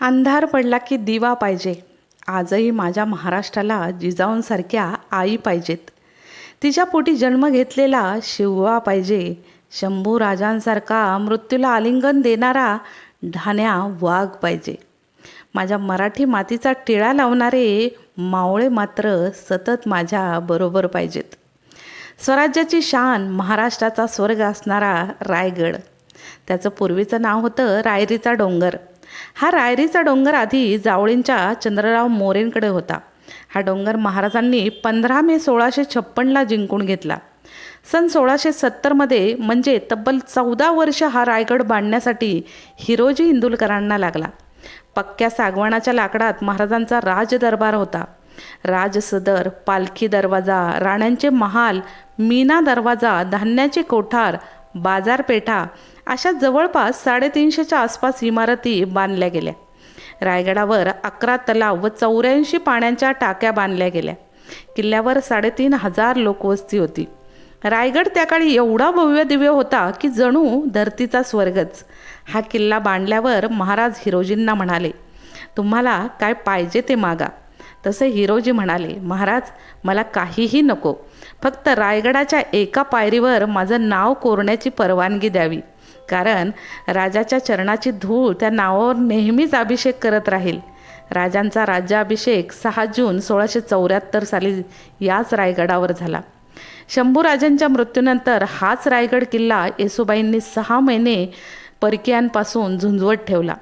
अंधार पडला की दिवा पाहिजे. आजही माझ्या महाराष्ट्राला जिजाऊंसारख्या आई पाहिजेत. तिच्या पोटी जन्म घेतलेला शिववा पाहिजे. शंभू राजांसारखा मृत्यूला आलिंगन देणारा ढाण्या वाघ पाहिजे. माझ्या मराठी मातीचा टिळा लावणारे मावळे मात्र सतत माझ्या बरोबर पाहिजेत. स्वराज्याची शान महाराष्ट्राचा स्वर्ग असणारा रायगड. त्याचं पूर्वीचं नाव होतं रायरीचा डोंगर. हा रायरीचा डोंगर आधी जावळींच्या चंद्रराव मोरेंकडे होता. हा डोंगर महाराजांनी पंधरा मे सोळाशे छप्पनला जिंकून घेतला. सन सोळाशे सत्तरमध्ये म्हणजे तब्बल चौदा वर्ष हा रायगड बांधण्यासाठी हिरोजी इंदुलकरांना लागला. पक्क्या सागवानाच्या लाकडात महाराजांचा राजदरबार होता. राजसदर पालखी दरवाजा राण्यांचे महाल मीना दरवाजा धान्याचे कोठार बाजारपेठा अशा जवळपास साडेतीनशेच्या आसपास इमारती बांधल्या गेल्या. रायगडावर अकरा तलाव व चौऱ्याऐंशी पाण्याच्या टाक्या बांधल्या गेल्या. किल्ल्यावर साडेतीन हजार लोकवस्ती होती. रायगड त्या काळी एवढा भव्य दिव्य होता की जणू धरतीचा स्वर्गच. हा किल्ला बांधल्यावर महाराज हिरोजींना म्हणाले तुम्हाला काय पाहिजे ते मागा. तसे हिरोजी म्हणाले महाराज मला काहीही नको. फक्त रायगडाच्या एका पायरीवर माझं नाव कोरण्याची परवानगी द्यावी. कारण राजाच्या चरणाची धूळ त्या नावावर नेहमीच अभिषेक करत राहील. राजांचा राज्याभिषेक सहा जून सोळाशे चौऱ्याहत्तर साली याच रायगडावर झाला. शंभूराजांच्या मृत्यूनंतर हाच रायगड किल्ला येसुबाईंनी सहा महिने परकीयांपासून झुंजवत ठेवला.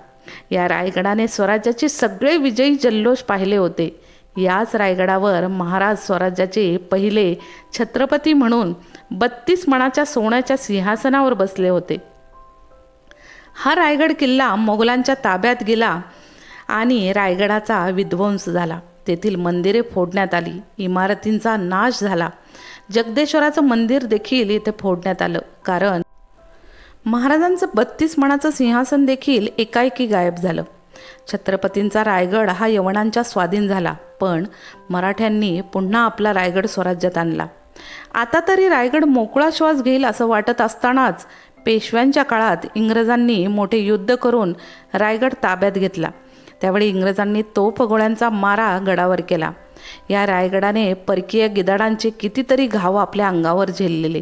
या रायगडाने स्वराज्याचे सगळे विजयी जल्लोष पाहिले होते. याच रायगडावर महाराज स्वराज्याचे पहिले छत्रपती म्हणून बत्तीस मणाच्या सोन्याच्या सिंहासनावर बसले होते. हा रायगड किल्ला मोगलांच्या ताब्यात गेला आणि रायगडाचा विध्वंस झाला. तेथील मंदिरे फोडण्यात आली. इमारतींचा नाश झाला. जगदेश्वराचं मंदिर देखील इथे फोडण्यात आलं. कारण महाराजांचं बत्तीस मणाचं सिंहासन देखील एकाएकी गायब झालं. छत्रपतींचा रायगड हा यवनांच्या स्वाधीन झाला पण मराठ्यांनी पुन्हा आपला रायगड स्वराज्यात आणला. आता तरी रायगड मोकळा श्वास घेईल असं वाटत असतानाच पेशव्यांच्या काळात इंग्रजांनी मोठे युद्ध करून रायगड ताब्यात घेतला. त्यावेळी इंग्रजांनी तोफगोळ्यांचा मारा गडावर केला. या रायगडाने परकीय गिदाडांचे कितीतरी घाव आपल्या अंगावर झेललेले.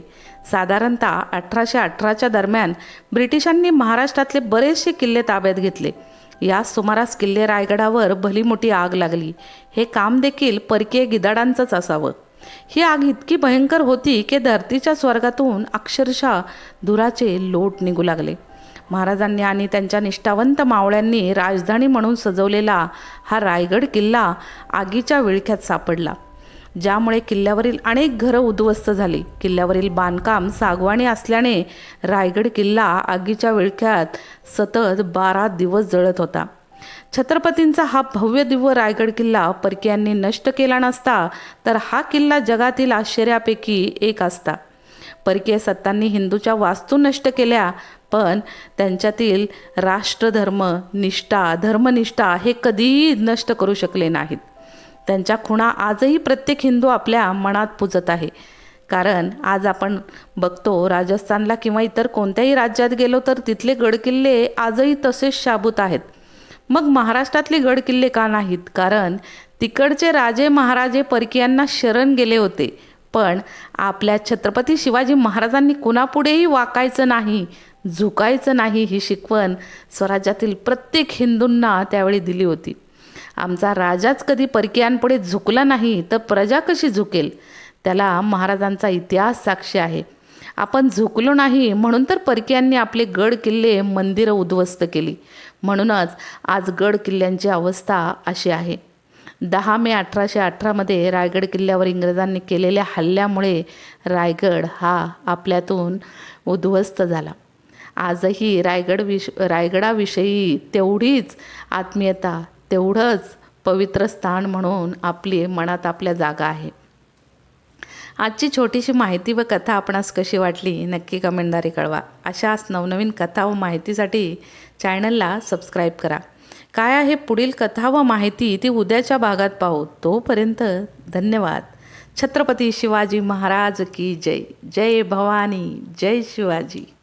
साधारणतः अठराशे अठराच्या दरम्यान ब्रिटिशांनी महाराष्ट्रातले बरेचसे किल्ले ताब्यात घेतले. या सुमारास किल्ले रायगडावर भली मोठी आग लागली. हे काम देखील परकीय गिदाडांचंच असावं. ही आग इतकी भयंकर होती की धरतीच्या स्वर्गातून अक्षरशः धुराचे लोट निघू लागले. महाराजांनी आणि त्यांच्या निष्ठावंत मावळ्यांनी राजधानी म्हणून सजवलेला हा रायगड किल्ला आगीच्या विळख्यात सापडला. ज्यामुळे किल्ल्यावरील अनेक घरं उद्ध्वस्त झाली. किल्ल्यावरील बांधकाम सागवाणी असल्याने रायगड किल्ला आगीच्या विळख्यात सतत बारा दिवस जळत होता. छत्रपतींचा हा भव्य दिव्य रायगड किल्ला परकीयांनी नष्ट केला नसता तर हा किल्ला जगातील आश्चर्यापैकी एक असता. परकीय सत्तांनी हिंदूच्या वास्तू नष्ट केल्या पण त्यांच्यातील राष्ट्रधर्म निष्ठा धर्मनिष्ठा हे कधीही नष्ट करू शकले नाहीत. त्यांच्या खुणा आजही प्रत्येक हिंदू आपल्या मनात पुजत आहे. कारण आज आपण बघतो राजस्थानला किंवा इतर कोणत्याही राज्यात गेलो तर तिथले गडकिल्ले आजही तसेच शाबूत आहेत. मग महाराष्ट्रातले गडकिल्ले का नाहीत? कारण तिकडचे राजे महाराजे परकीयांना शरण गेले होते. पण आपल्या छत्रपती शिवाजी महाराजांनी कुणापुढेही वाकायचं नाही झुकायचं नाही ही शिकवण स्वराज्यातील प्रत्येक हिंदूंना त्यावेळी दिली होती. आमचा राजाच कधी परकीयांपुढे झुकला नाही तर प्रजा कशी झुकेल? त्याला महाराजांचा इतिहास साक्षी आहे. आपण झुकलो नाही म्हणून तर परकीयांनी आपले गड किल्ले मंदिरं उद्ध्वस्त केली. म्हणूनच आज गड किल्ल्यांची अवस्था अशी आहे. दहा मे अठराशे अठरामध्ये रायगड किल्ल्यावर इंग्रजांनी केलेल्या हल्ल्यामुळे रायगड हा आपल्यातून उद्ध्वस्त झाला. आजही रायगड विश रायगडाविषयी तेवढीच आत्मीयता तेवढंच पवित्र स्थान म्हणून आपली मनात आपल्या जागा आहे. आजची छोटीशी माहिती व कथा आपणास कशी वाटली नक्की कमेंटद्वारे कळवा. अशाच नवनवीन कथा व माहितीसाठी चॅनलला सबस्क्राईब करा. काय आहे पुढील कथा व माहिती ती उद्याच्या भागात पाहू. तोपर्यंत धन्यवाद. छत्रपती शिवाजी महाराज की जय. जय भवानी. जय शिवाजी.